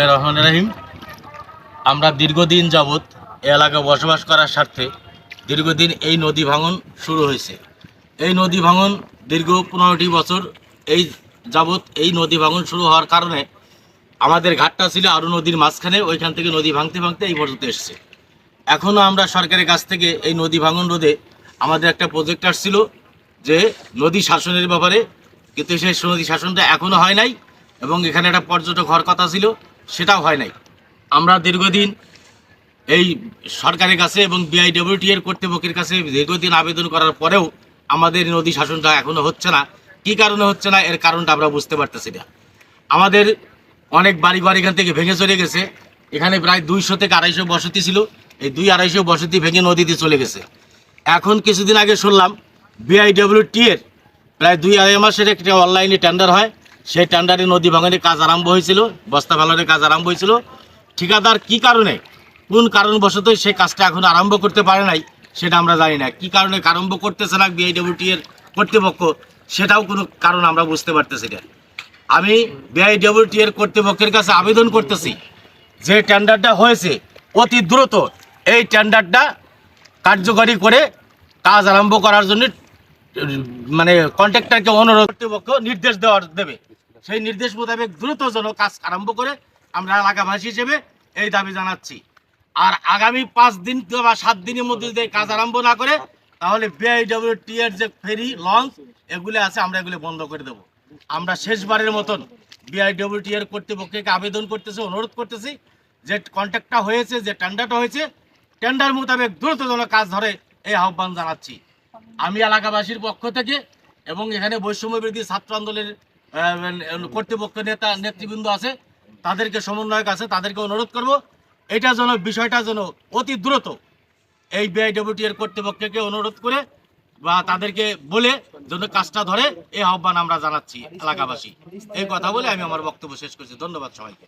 রহমানির রহিম। আমরা দীর্ঘদিন যাবৎ এই এলাকায় বসবাস করার স্বার্থে দীর্ঘদিন এই নদী ভাঙন শুরু হয়েছে। এই নদী ভাঙন দীর্ঘ পনেরোটি বছর এই যাবৎ এই নদী ভাঙন শুরু হওয়ার কারণে আমাদের ঘাটটা ছিল আরও নদীর মাঝখানে, ওইখান থেকে নদী ভাঙতে ভাঙতে এই পর্যন্ত এসছে। এখনও আমরা সরকারের কাছ থেকে এই নদী ভাঙন রোধে আমাদের একটা প্রজেক্ট আসছিল যে নদী শাসনের ব্যাপারে, কিন্তু সেই নদী শাসনটা এখনও হয় নাই এবং এখানে একটা পর্যটক হওয়ার কথা ছিল। সেটাও হয় নাই। আমরা দীর্ঘদিন এই সরকারের কাছে এবং বিআইডব্লিউটি এর কর্তৃপক্ষের কাছে দীর্ঘদিন আবেদন করার পরেও আমাদের নদী শাসনটা এখনও হচ্ছে না। কী কারণে হচ্ছে না, এর কারণটা আমরা বুঝতে পারতেছি না। আমাদের অনেক বাড়ি ঘর এখান থেকে ভেঙে চলে গেছে। এখানে প্রায় দুইশো থেকে আড়াইশো বসতি ছিল। এই দুই আড়াইশো বসতি ভেঙে নদীতে চলে গেছে। এখন কিছুদিন আগে শুনলাম বিআইডব্লিউটি এর প্রায় দুই আড়াই মাসের একটা অনলাইনে টেন্ডার হয়। সেই টেন্ডারে নদী ভাঙনের কাজ আরম্ভ হয়েছিল, বস্তা ফেলানোর কাজ আরম্ভ হয়েছিল। ঠিকাদার কি কারণে, কোন কারণবশত সেই কাজটা এখন আরম্ভ করতে পারে নাই, সেটা আমরা জানি না। কি কারণে আরম্ভ করতেছে না বিআইডব্লিউটি এর কর্তৃপক্ষ, সেটাও কোনো কারণ আমরা বুঝতে পারতেছি না। আমি বিআইডব্লিউটি এর কর্তৃপক্ষের কাছে আবেদন করতেছি, যে টেন্ডারটা হয়েছে, অতি দ্রুত এই টেন্ডারটা কার্যকরী করে কাজ আরম্ভ করার জন্য মানে কন্ট্রাক্টরকে অনুরোধ কর্তৃপক্ষ নির্দেশ দেওয়ার দেবে। সেই নির্দেশ মোতাবেক দ্রুত যেন কাজ আরম্ভ করে আমরা এলাকাবাসী হিসেবে এই দাবি জানাচ্ছি। আর আগামী পাঁচ দিন বা সাত দিনের মধ্যে যদি কাজ আরম্ভ না করে, তাহলে বিআইডব্লিউটি এর যে ফেরি, লঞ্চ, এগুলো আছে, আমরা এগুলো বন্ধ করে দেবো। আমরা শেষবারের মতন বিআইডব্লিউটি এর কর্তৃপক্ষকে আবেদন করতেছি, অনুরোধ করতেছি যে কন্ট্রাক্টটা হয়েছে, যে টেন্ডারটা হয়েছে, টেন্ডার মোতাবেক দ্রুত যেন কাজ ধরে এই আহ্বান জানাচ্ছি। আমি এলাকাবাসীর পক্ষ থেকে এবং এখানে বৈষম্য বিরোধী ছাত্র আন্দোলনের কর্তৃপক্ষ নেতা, নেতৃবৃন্দ আছে, তাদেরকে সমন্বয়ক আছে, তাদেরকে অনুরোধ করব। এটা যেন, বিষয়টা যেন অতি দ্রুত এই বিআইডব্লিউটি এর কর্তৃপক্ষকে অনুরোধ করে বা তাদেরকে বলে যেন কাজটা ধরে, এই আহ্বান আমরা জানাচ্ছি এলাকাবাসী। এই কথা বলে আমি আমার বক্তব্য শেষ করছি। ধন্যবাদ সবাইকে।